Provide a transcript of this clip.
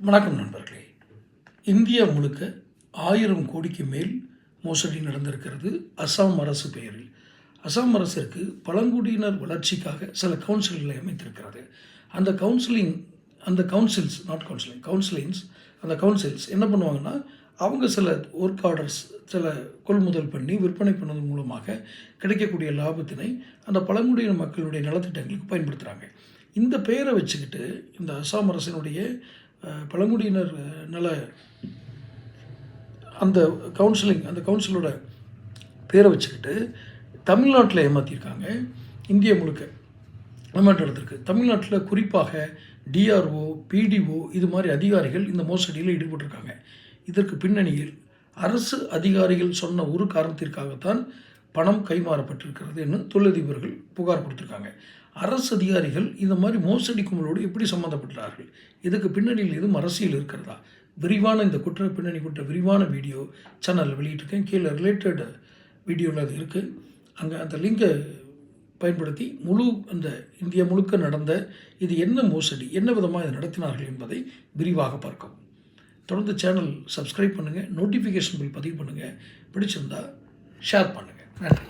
வணக்கம் நண்பர்களே. இந்தியா முழுக்க ஆயிரம் கோடிக்கு மேல் மோசடி நடந்திருக்கிறது அசாம் அரசு பெயரில். அசாம் அரசிற்கு பழங்குடியினர் வளர்ச்சிக்காக சில கவுன்சில்களை அமைத்திருக்கிறது. அந்த கவுன்சிலிங் அந்த கவுன்சில்ஸ் நாட் கவுன்சிலிங் கவுன்சிலிங்ஸ் அந்த கவுன்சில்ஸ் என்ன பண்ணுவாங்கன்னா அவங்க சில ஒர்க் ஆர்டர்ஸ் சில கொள்முதல் பண்ணி விற்பனை பண்ணதன் மூலமாக கிடைக்கக்கூடிய லாபத்தினை அந்த பழங்குடியின மக்களுடைய நலத்திட்டங்களுக்கு பயன்படுத்துகிறாங்க இந்த பெயரை வச்சுக்கிட்டு இந்த அசாம் அரசினுடைய அஹ், பழங்குடியினர் நல அந்த கவுன்சிலிங் அந்த கவுன்சிலோட பேரை வச்சுக்கிட்டு தமிழ்நாட்டில் ஏமாற்றிருக்காங்க இந்திய முழுக்க ஏமாற்றம் நடந்திருக்கு. தமிழ்நாட்டில் குறிப்பாக டிஆர்ஓ பிடிஓ இது மாதிரி அதிகாரிகள் இந்த மோசடியில் ஈடுபட்டிருக்காங்க. இதற்கு பின்னணியில் அரசு அதிகாரிகள் சொன்ன ஒரு காரணத்திற்காகத்தான் பணம் கைமாறப்பட்டிருக்கிறது என்று தொழிலதிபர்கள் புகார் கொடுத்துருக்காங்க. அரசு அதிகாரிகள் இந்த மாதிரி மோசடி கும்பலோடு எப்படி சம்மந்தப்பட்டார்கள்? இதுக்கு பின்னணியில் எதுவும் அரசியல் இருக்கிறதா? விரிவான இந்த குற்ற பின்னணி குற்ற விரிவான வீடியோ சேனலில் வெளியிட்டிருக்கேன். கீழே ரிலேட்டட் வீடியோவில் அது இருக்குது அங்கே அந்த லிங்கை பயன்படுத்தி முழு அந்த இந்தியா முழுக்க நடந்த இது என்ன மோசடி என்ன விதமாக இதை நடத்தினார்கள் என்பதை விரிவாக பார்க்கவும் தொடர்ந்து சேனல் சப்ஸ்கிரைப் பண்ணுங்கள் நோட்டிஃபிகேஷன் பில் பதிவு பண்ணுங்கள் பிடிச்சிருந்தா ஷேர் பண்ணுங்கள் நன்றி.